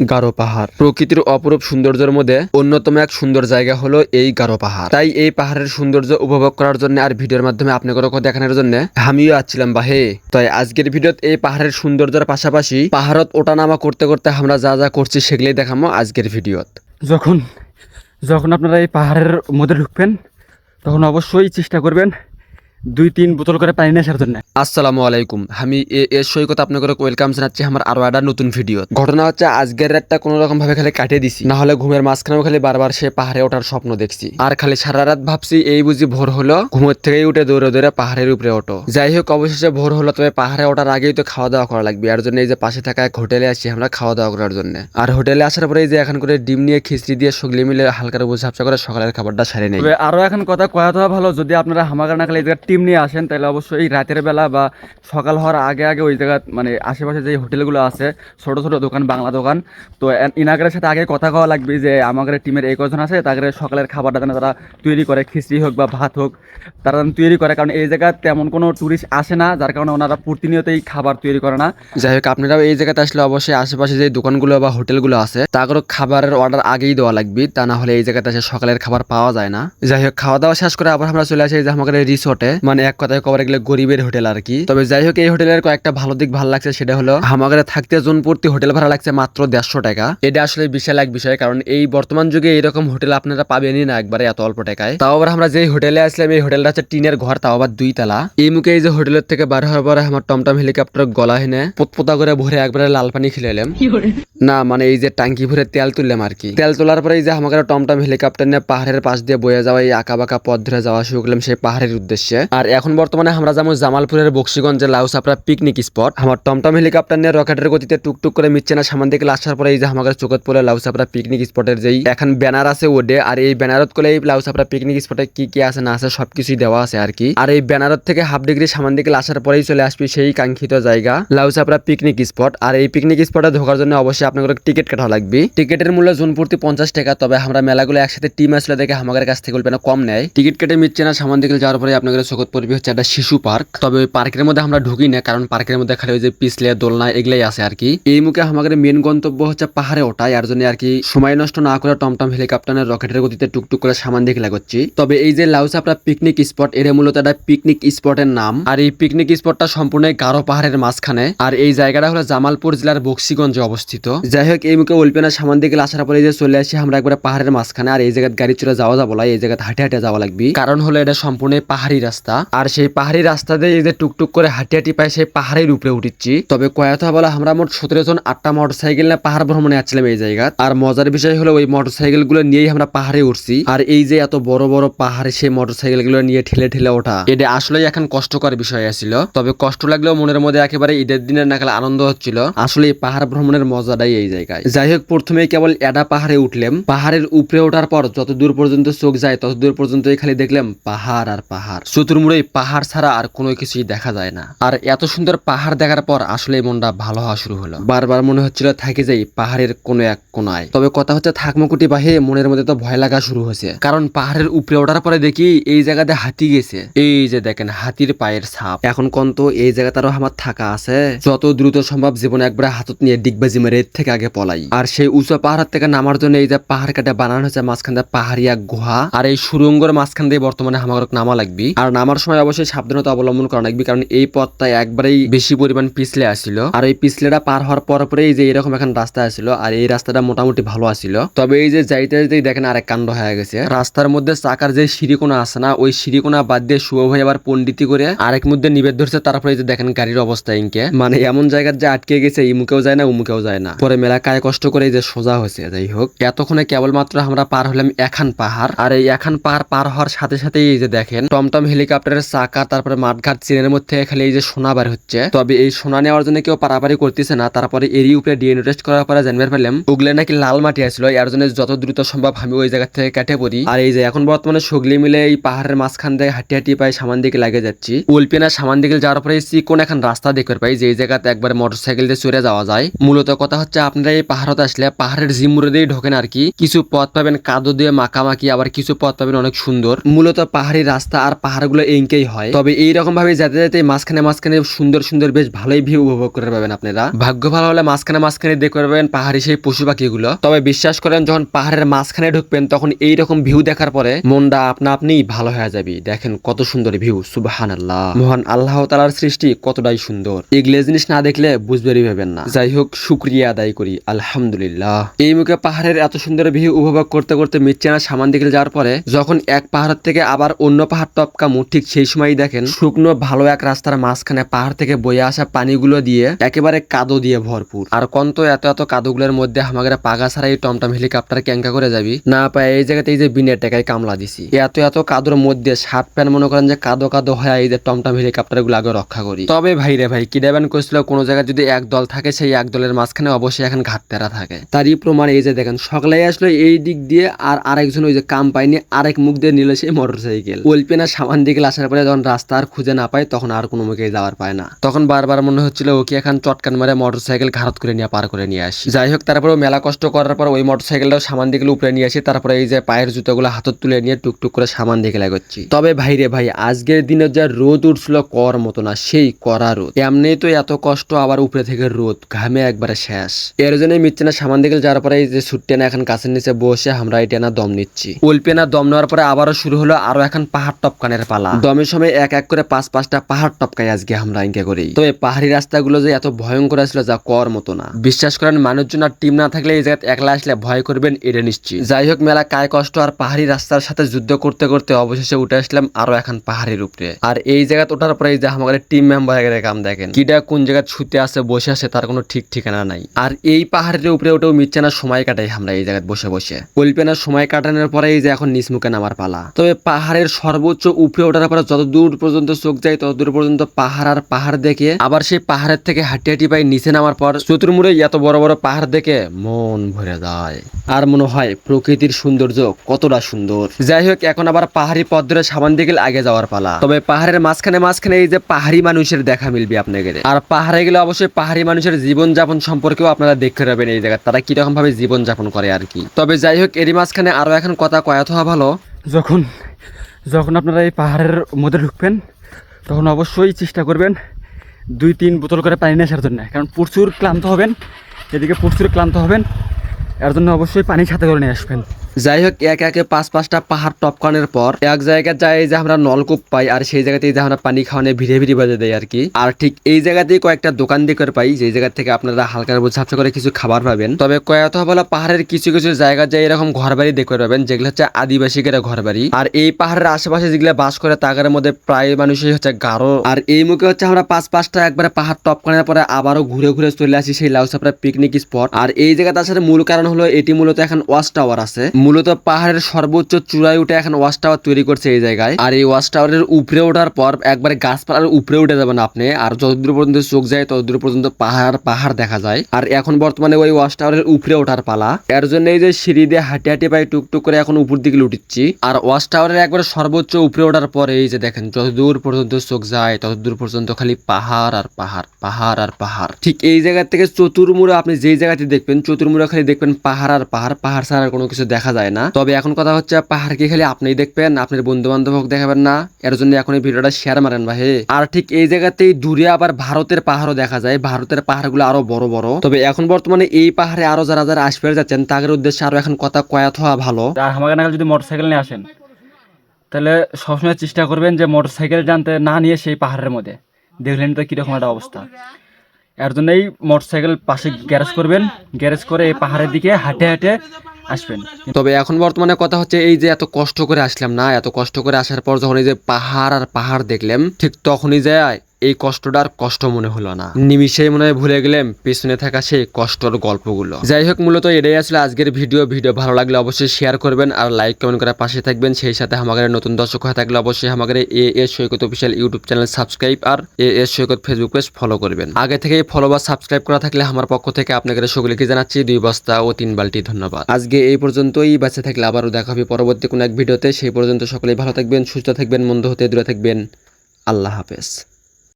গারো পাহাড়। প্রকৃতির অপরূপ সৌন্দর্যের মধ্যে অন্যতম এক সুন্দর জায়গা হলো এই গারো পাহাড়। তাই এই পাহাড়ের সৌন্দর্য উপভোগ করার জন্য আর ভিডিওর মাধ্যমে আপনাকে দেখানোর জন্য আমিও আসছিলাম বাহে। তাই আজকের ভিডিওত এই পাহাড়ের সৌন্দর্যের পাশাপাশি পাহাড়ত ওঠানামা করতে করতে আমরা যা যা করছি সেগুলোই দেখাবো আজকের ভিডিওত। যখন যখন আপনারা এই পাহাড়ের মধ্যে ঢুকবেন, তখন অবশ্যই চেষ্টা করবেন দুই তিন বোতল করে পানি নিয়ে আসার জন্য। আসসালামু আলাইকুম। আমি এ এর সৈকত আপনাকে ওয়েলকাম জানাচ্ছি। আমার আরও একটা নতুন ভিডিও। ঘটনা হচ্ছে আজকের রাতটা কোনো রকম ভাবে খালি কাটিয়ে দিছি। না হলে ঘুমের মাঝখানেও খালি বারবার সে পাহাড়ে ওঠার স্বপ্ন দেখছি। আর খালি সারা রাত ভাবছি এই বুঝি ভোর হলো ঘুমের থেকেই উঠে দৌড়ে দৌড়ে পাহাড়ের উপরে ওঠো। যাই হোক অবশেষে ভোর হলো তবে পাহাড়ে ওঠার আগেই তো খাওয়া দাওয়া করা লাগবে। আর জন্য এই যে পাশে থাকা এক হোটেলে আসছি আমরা খাওয়া দাওয়া করার জন্য। আর হোটেলে আসার পরে এই যে এখন করে ডিম নিয়ে খিচড়ি দিয়ে সগলি মিলে হালকা বুঝে করে সকালের খাবারটা সারে নেই। আরও এখন কথা কয়া দেওয়া ভালো যদি আপনারা হামাগার না খালি টিম নিয়ে আসেন, তাহলে অবশ্যই রাতের বেলা বা সকাল হওয়ার আগে আগে ওই জায়গা মানে আশেপাশে যে হোটেলগুলো আছে, ছোট ছোট দোকান, বাংলা দোকান, তো ইনাগারের সাথে আগে কথা কওয়া লাগবে যে আমাদের টিমের এই কজন আছে, তাদের সকালের খাবারটা যেন তারা তৈরি করে, খিচড়ি হোক বা ভাত হোক, তারা যেন তৈরি করে, কারণ এই জায়গায় তেমন কোনো ট্যুরিস্ট আসে না, যার কারণে ওনারা প্রতিনিয়তই খাবার তৈরি করে না। যাই হোক, আপনারাও এই জায়গাতে আসলে অবশ্যই আশেপাশে যে দোকানগুলো বা হোটেলগুলো আছে তাগুলো খাবারের অর্ডার আগেই দেওয়া লাগবে, তা না হলে এই জায়গাতে এসে সকালের খাবার পাওয়া যায় না। যাই হোক, খাওয়া দাওয়া শেষ করে আবার আমরা চলে আসি যে আমাদের রিসোর্টে মানে এক কথায় কবার গেলে গরিবের হোটেল আর কি। তবে যাই হোক এই হোটেলের কয়েকটা ভালো দিক ভালো লাগছে সেটা হলো আমাদের থাকতে জন প্রতি হোটেল ভাড়া লাগছে মাত্র দেড়শো টাকা। এটা আসলে বিশাল এক বিষয় কারণ এই বর্তমান যুগে এইরকম হোটেল আপনারা পাবেনই না একবারে এত অল্প টাকায়। তাও আবার আমরা যে হোটেলে আসলাম এই হোটেলটা হচ্ছে টিনের ঘর তাও আবার দুই তালা। এই মুখে এই যে হোটেলের থেকে বার হওয়ার পরে আমার টমটম হেলিকপ্টার গলা হেনে পোতপোতা করে ভরে একবারে লাল পানি খেলে এলাম। না মানে এই যে টাঙ্কি ভরে তেল তুললাম আর কি। তেল তোলার পরে এই যে আমাকে টমটম হেলিকপ্টার নিয়ে পাহাড়ের পাশ দিয়ে বয়ে যাওয়া এই আঁকা বাঁকা পথ ধরে যাওয়া শুরু করলাম সেই পাহাড়ের উদ্দেশ্যে। আর এখন বর্তমানে আমরা যাব জামালপুরের বক্সিগঞ্জে লাউসাপড়া পিকনিক স্পট আমার টমটম হেলিকপ্টার নিয়ে রকেটের গতিতে টুকটুক করে মিচ্ছে না সামান দিকে আসার পরে এই যে আমাদের চোখত পড়ে লাউসাপড়া পিকনিক স্পটের যেই, এখন ব্যানার আছে ওডে, আর এই ব্যানারত করে এই লাউসাপড়া পিকনিক স্পটে কি কি আছে না আছে সবকিছুই দেওয়া আছে আর কি। আর এই ব্যানারত থেকে হাফ ডিগ্রি সামান দিকে আসার পরেই চলে আসবি সেই কাঙ্ক্ষিত জায়গা লাউসাপড়া পিকনিক স্পট আর এই পিকনিক স্পটে ঢোকার জন্য অবশ্যই আপনাদের টিকিট কাটা লাগবে। টিকিটের মূল্য জুন প্রতি পঞ্চাশ টাকা, তবে আমরা মেলাগুলো একসাথে টিম আসলে দেখে আমাদের কাছ থেকে কম নেয়। টিকিট কেটে মিচ্ছে না সামান দিকে যাওয়ার পরে আপনাদের চোখত পড়বে হচ্ছে একটা শিশু পার্ক। তবে ওই পার্কের মধ্যে আমরা ঢুকি না, কারণ পার্কের মধ্যে খালি ওই যে পিছলে, দোলনা এগুলাই আছে আর কি। এই মুখে আমাদের মেন গন্তব্য হচ্ছে পাহাড়ে ওঠাই আর জন্য আর কি সময় নষ্ট না করে টমটম হেলিকপ্টারের রকেটের গতিতে টুকটুক করে সামান দিকে লাগাচ্ছি। তবে এই যে লাউসাপড়া পিকনিক স্পট এর মূলত একটা পিকনিক স্পটের নাম। আর এই পিকনিক স্পটটা সম্পূর্ণ গারো পাহাড়ের মাঝখানে। আর এই জায়গাটা হলো জামালপুর জেলার বক্সিগঞ্জে অবস্থিত। যাই হোক, এই মুখে উল্পেনা সামান দিকে আসার পরে যে চলে আসি আমরা একবারে পাহাড়ের মাঝখানে। আর এই জায়গায় গাড়ি চলে যাওয়া যাব এই জায়গায় হাঁটে হাঁটে যাওয়া লাগবে। কারণ হলো এটা সম্পূর্ণ পাহাড়ি রাস্তা। আর সেই পাহাড়ি রাস্তা দিয়ে এই যে টুকটুক করে হাঁটি হাঁটি পাই সেই পাহাড়ের উপরে উঠিচ্ছি তবে কয়াথা বলা, আমরা মোট সতেরো জন, আটটা মোটর সাইকেল নিয়ে পাহাড় ভ্রমণে আসছিলাম এই জায়গা আর মজার বিষয় হলো, ওই মোটর সাইকেলগুলো নিয়েই আমরা পাহাড়ে উঠছি। আর এই যে এত বড় বড় পাহাড়ে সেই মোটর সাইকেলগুলো নিয়ে ঠেলে ঠেলে ওঠা, এটা আসলে এখন কষ্টকর বিষয় আছিল। তবে কষ্ট লাগলেও মনের মধ্যে একেবারে ঈদের দিনের নাকাল আনন্দ হচ্ছিল। আসলে এই পাহাড় ভ্রমণের মজাটাই এই জায়গায়। যাই হোক প্রথমে কেবল এডা পাহাড়ে উঠলাম। পাহাড়ের উপরে ওঠার পর যত দূর পর্যন্ত চোখ যায় তত দূর পর্যন্তই খালি দেখলাম পাহাড় আর পাহাড়। চতুর্মুড়ে পাহাড় ছাড়া আর কোনো কিছুই দেখা যায় না। আর এত সুন্দর পাহাড় দেখার পর আসলে মনটা ভালো হওয়া শুরু হলো। বারবার মনে হচ্ছিল থাকে যাই পাহাড়ের কোনো এক কোনায়। তবে কথা হচ্ছে থাকমকুটি বাহে মনের মধ্যে তো ভয় লাগা শুরু হয়েছে। কারণ পাহাড়ের উপরে ওঠার পরে দেখি এই জায়গাতে হাতি গেছে। এই যে দেখেন, হাতির পায়ের ছাপ। এখন কোন তো এই জায়গাটারও আমার থাকা আছে। যত দ্রুত সম্ভব জীবনে একবার হাতত নিয়ে ডিগবাজি মেরে থেকে আগে পলাই। আর সেই উঁচু পাহাড় থেকে নামার জন্য এই যে পাহাড় কাটা বানানো হয়েছে মাঝখান পাহাড়িয়া গুহা। আর এই সুরঙ্গর মাঝখান দিয়ে বর্তমানে আমার নামা লাগবে। আর নামার সময় অবশ্যই সাবধানতা অবলম্বন করা লাগবে, কারণ এই পথটা একবারেই বেশি পরিমাণ পিছলে আসছিল আর এই পিছলেটা পার হওয়ার পর পরে এই যে এরকম এখন রাস্তা আসছিল আর এই রাস্তাটা মোটামুটি ভালো আসছিল তবে এই যে যাইতে যাইতেই দেখেন আরেক কাণ্ড হয়ে গেছে। রাস্তার মধ্যে চাকার যে সিঁড়িকোনা আছে না, ওই সিঁড়িকোনা বাদ দিয়ে শুভ ভাই আবার পন্ডিতি করে আরেক মধ্যে নিবেদ ধরছে, তারপরে যে দেখেন গাড়ির অবস্থা ইনকে। মানে এমন জায়গার যে আটকে গেছে ইমুকেও যায় না উমুকেও যায় না। পরে মেলা কায় কষ্ট করে যে সোজা হয়েছে, যাই হোক। এতক্ষণে কেবলমাত্র আমরা পার হলাম এখান পাহাড়, আর এই এখান পাহাড় পার হওয়ার সাথে সাথে এই যে দেখেন টমটম হেলিকপ্টারের চাকা, তারপরে মাঠঘাট চিনের মধ্যে খালি এই যে সোনা বার হচ্ছে। তবে এই সোনা নেওয়ার জন্য কেউ পারাপারি করতেছে না। তারপরে এরই উপরে ডিএনএ টেস্ট করার পরে জানতে পারলাম, ওগুলো নাকি লাল মাটি আসলো এর জন্য যত দ্রুত সম্ভব আমি ওই জায়গা থেকে কেটে পড়ি। আর এই যে এখন বর্তমানে সগলি মিলে এই পাহাড়ের মাঝখান দিয়ে হাঁটি হাঁটি পাই সামান দিকে লাগে যাচ্ছি। উল্পিনা সামান দিকে যাওয়ার পরে কোন এখন রাস্তা দেখতে পাই যে জায়গাতে একবার মোটর সাইকেল দিয়ে চড়ে যাওয়া যায়। মূলত কথা হচ্ছে আপনারা এই পাহাড়তে আসলে পাহাড়ের জিমুরে দিয়ে ঢোকেন আর কি। কিছু পথ পাবেন কাদো দিয়ে মাখামাখি, আবার কিছু পথ পাবেন অনেক সুন্দর। মূলত পাহাড়ি রাস্তা আর পাহাড়গুলো ইনকেই হয়। তবে এইরকম ভাবে যেতে যেতে মাঝখানে মাঝখানে সুন্দর সুন্দর বেশ ভালোই ভিউ উপভোগ করে পাবেন আপনারা। ভাগ্য ভালো হলে মাঝখানে মাঝখানে দেখতে পারবেন পাহাড়ি সেই পশু পাখিগুলো। তবে বিশ্বাস করেন, যখন পাহাড়ের মাঝখানে ঢুকবেন, তখন এইরকম ভিউ দেখার পরে মনটা আপনা আপনিই ভালো হয়ে যাবে। দেখেন কত সুন্দর ভিউ সুবাহান আল্লাহ মহান আল্লাহ তালার সৃষ্টি কতটাই সুন্দর। এগুলো জিনিস না দেখলে বুঝবেরই পাবেন না। যাই হোক, শুক্রিয়া আদায় করি, আলহামদুলিল্লাহ। এই মুখে পাহাড়ের এত সুন্দর ভিউ উপভোগ করতে করতে মির্চানা সামান দিকে যাওয়ার পরে, যখন এক পাহাড় থেকে আবার অন্য পাহাড় টপকা টপকামু ঠিক সেই সময় দেখেন, শুকনো ভালো এক রাস্তার মাঝখানে পাহাড় থেকে বয়ে আসা পানিগুলো দিয়ে একেবারে কাদো দিয়ে ভরপুর। আর কন্ত এত এত কাদোগুলোর মধ্যে আমাদের পাগা ছাড়া এই টমটম হেলিকপ্টার ক্যাঙ্কা করে যাবি। না পায়, এই জায়গাতে এই যে বিনের টাকায় কামলা দিছি। এত এত কাদোর মধ্যে শার্ট প্যান্ট মনে করেন যে কাদো কাদো হয় এই যে টমটম হেলিকপ্টারগুলো আগে রক্ষা করি। তবে ভাই রে ভাই কি দেবেন কইছিল কোনো জায়গায় যদি এক দল থাকে, সেই এক দলের মাঝখানে অবশ্যই এখন ঘাটতেরা থাকে। তারই প্রমাণ এই যে দেখেন সকালে আসলো এই দিক দিয়ে আর আরেকজন ওই যে কাম পায়নি, আরেক মুখ দিয়ে নিল সেই মোটর সাইকেল ওলপেনা সামান দিকে আসার পরে যখন রাস্তা আর খুঁজে না পায়, তখন আর কোনো মুখে যাওয়ার পায় না। তখন বারবার মনে হচ্ছিল, ওকে এখন চটকান মারে মোটর সাইকেল ঘাড়ত করে নিয়ে, পার করে নিয়ে আসি। যাই হোক তারপরে মেলা কষ্ট করার পর ওই মোটর সাইকেলটাও সামান দিকে উপরে নিয়ে আসি। তারপরে এই যে পায়ের জুতোগুলো হাতত তুলে নিয়ে টুকটুক করে সামান দিকে লাগাচ্ছি। তবে ভাই রে ভাই, আজকের দিনে যা রোদ উঠছিল, কর মতো না, সেই করা রোদ। এমনি তো এত কষ্ট, আবার উপরে থেকে রোদ, ঘামে একবারে শেষ। এর জন্য মিচ্ছে না সামান দিকে যাওয়ার পরে এই যে ছুট্টেনা এখন কাছের নিচে বসে আমরা এই টেনা দম নিচ্ছি। উল্পেনা দম নেওয়ার পরে আবারও শুরু হলো আরও এখন পাহাড় টপকানের পালা। দমের সময় এক এক করে পাঁচ পাঁচটা পাহাড় টপকাই আজকে আমরা ইনকে করি তবে পাহাড়ি রাস্তাগুলো যে এত ভয়ঙ্কর আসলে যা কর মতো না। বিশ্বাস করেন, মানুষজন আর টিম না থাকলে এই জায়গায় একলা আসলে ভয় করবেন এটা নিশ্চিত। যাই হোক, মেলা কায় কষ্ট আর পাহাড়ি রাস্তার সাথে যুদ্ধ করতে করতে অবশেষে উঠে আসলাম আরও এখন পাহাড়ের উপরে। আর এই জায়গায় ওঠার পরে যে আমাদের টিম মেম্বার কাম দেখেন। কিটা কোন জায়গায় ছুতে আছে বসে আছে তার কোনো ঠিক ঠিকানা নাই। আর এই পাহাড়ের উপরে উঠেও মিচ্ছে না সময় কাটাই আমরা এই জায়গায় বসে বসে। কল্পেনার সময় কাটানোর পরে এই যে এখন নিচমুখে নামার পালা। তবে পাহাড়ের সর্বোচ্চ উপরে ওঠার যত দূর পর্যন্ত চোখ যায়, তত দূর পর্যন্ত পাহাড় আর পাহাড় দেখে আবার সেই পাহাড়ের থেকে হাঁটি হাঁটি পাই নিচে নামার পর চতুর্মুড়ে এত বড় বড় পাহাড় দেখে মন ভরে যায়। আর মনে হয় প্রকৃতির সৌন্দর্য কতটা সুন্দর। যাই হোক, এখন আবার পাহাড়ি পথ ধরে সামান দিকে আগে যাওয়ার পালা। তবে পাহাড়ের মাঝখানে মাঝখানে এই যে পাহাড়ি মানুষের দেখা মিলবে আপনাদের। আর পাহাড়ে গেলে অবশ্যই পাহাড়ি মানুষের জীবন যাপন সম্পর্কেও আপনারা দেখতে পাবেন এই জায়গায়। তারা কীরকম ভাবে জীবন যাপন করে আর কি। তবে যাই হোক, এরই মাঝখানে আরও এখন কথা কয়াত হওয়া ভালো। যখন যখন আপনারা এই পাহাড়ের মধ্যে ঢুকবেন, তখন অবশ্যই চেষ্টা করবেন দুই তিন বোতল করে পানি আসার জন্য। কারণ প্রচুর ক্লান্ত হবেন, এদিকে প্রচুর ক্লান্ত হবেন, এর জন্য অবশ্যই পানি সাথে করে নিয়ে আসবেন। যাই হোক, এক একে পাঁচ পাঁচটা পাহাড় টপকানোর পর এক জায়গায় যাই যে আমরা নলকূপ পাই আর সেই জায়গাতেই যে আমরা পানি খাওয়ানো ভিড়ে ভিড়ে বাজে দেয় আর কি। আর ঠিক এই জায়গাতেই কয়েকটা দোকান দিকে পাই যে জায়গা থেকে আপনারা হালকা ঝাপসা করে কিছু খাবার পাবেন। তবে কয়েকটা বলা পাহাড়ের কিছু কিছু জায়গা যায় এরকম ঘর বাড়ি দেখতে পাবেন, যেগুলো হচ্ছে আদিবাসীকেরা ঘর বাড়ি আর এই পাহাড়ের আশেপাশে যেগুলো বাস করে, তাদের মধ্যে প্রায় মানুষই হচ্ছে গারো আর এই মুখে হচ্ছে আমরা পাঁচ পাঁচটা একবারে পাহাড় টপকানোর পরে আবারও ঘুরে ঘুরে চলে আসি সেই লাউসাপড়া পিকনিক স্পট আর এই জায়গাটা আসলে মূল কারণ হলো এটি মূলত এখন ওয়াচ টাওয়ার আছে। মূলত পাহাড়ের সর্বোচ্চ চূড়ায় উঠে এখন ওয়াচ টাওয়ার তৈরি করছে এই জায়গায়। আর এই ওয়াচ টাওয়ারের উপরে ওঠার পর একবারে গাছপালার উপরে উঠে যাবেন আপনি। আর যতদূর পর্যন্ত চোখ যায়, ততদূর পর্যন্ত পাহাড় পাহাড় দেখা যায়। আর এখন বর্তমানে ওই ওয়াচ টাওয়ারের উপরে ওঠার পালা। এর জন্য এই যে সিঁড়ি দিয়ে হাঁটি হাঁটি পাই টুকটুক করে এখন উপর দিকে লুটিচ্ছি। আর ওয়াচ টাওয়ারের একবারে সর্বোচ্চ উপরে ওঠার পরে এই যে দেখেন, যতদূর পর্যন্ত চোখ যায়, ততদূর পর্যন্ত খালি পাহাড় আর পাহাড় পাহাড় আর পাহাড়। ঠিক এই জায়গা থেকে চতুর্মুড়া আপনি যেই জায়গাতে দেখবেন, চতুর্মুড়া খালি দেখবেন পাহাড় আর পাহাড় পাহাড় ছাড়া কোনো কিছু দেখা যায় না। তবে এখন কথা হচ্ছে পাহাড় কি খালি আপনিই দেখবেন, আপনার বন্ধু বান্ধব দেখাবেন না। এর জন্য এখন এই ভিডিওটা শেয়ার মারেন ভাই। আর ঠিক এই জায়গাতেই দূরে আবার ভারতের পাহাড়ও দেখা যায়। ভারতের পাহাড়গুলো আরও বড় বড়। তবে এখন বর্তমানে এই পাহাড়ে আরও যারা যারা আসবে যাচ্ছেন, তাদের উদ্দেশ্যে আরও এখন কথা কয়াত হওয়া ভালো। আর আমাকে নাগাল যদি মোটর সাইকেল নিয়ে আসেন, তাহলে সবসময় চেষ্টা করবেন যে মোটর সাইকেল জানতে না নিয়ে সেই পাহাড়ের মধ্যে। দেখলেন তো কীরকম একটা অবস্থা। এর জন্যই মোটর সাইকেল পাশে গ্যারেজ করবেন। গ্যারেজ করে এই পাহাড়ের দিকে হাঁটে হাঁটে আসবেন। তবে এখন বর্তমানে কথা হচ্ছে এই যে এত কষ্ট করে আসলাম না, এত কষ্ট করে আসার পর যখন এই যে পাহাড় আর পাহাড় দেখলাম, ঠিক তখনই যায় এই কষ্টটা আর কষ্ট মনে হলো না। নিমিশেই মনে হয় ভুলে গেলাম পেছনে থাকা সেই কষ্টর গল্পগুলো। যাই হোক, মূলত এটাই আসলে আজকের ভিডিও। ভিডিও ভালো লাগলে অবশ্যই শেয়ার করবেন আর লাইক কমেন্ট করে পাশে থাকবেন। সেই সাথে আমাদের নতুন দর্শক হয়ে থাকলে অবশ্যই আমাদের A S Saikat official YouTube channel subscribe R A S Saikat Facebook page follow করবেন। আগে থেকেই ফলো বা সাবস্ক্রাইব করা থাকলে আমার পক্ষ থেকে আপনাদের সকলকে জানাচ্ছি দুই বস্তা ও তিন বালতি ধন্যবাদ। আজকে এই পর্যন্তই। বাঁচে থাকলে আবারও দেখা হবে পরবর্তী কোনো এক ভিডিওতে। সেই পর্যন্ত সকলেই ভালো থাকবেন, সুস্থ থাকবেন, মন্দ হতে দূরে থাকবেন। আল্লাহ হাফেজ।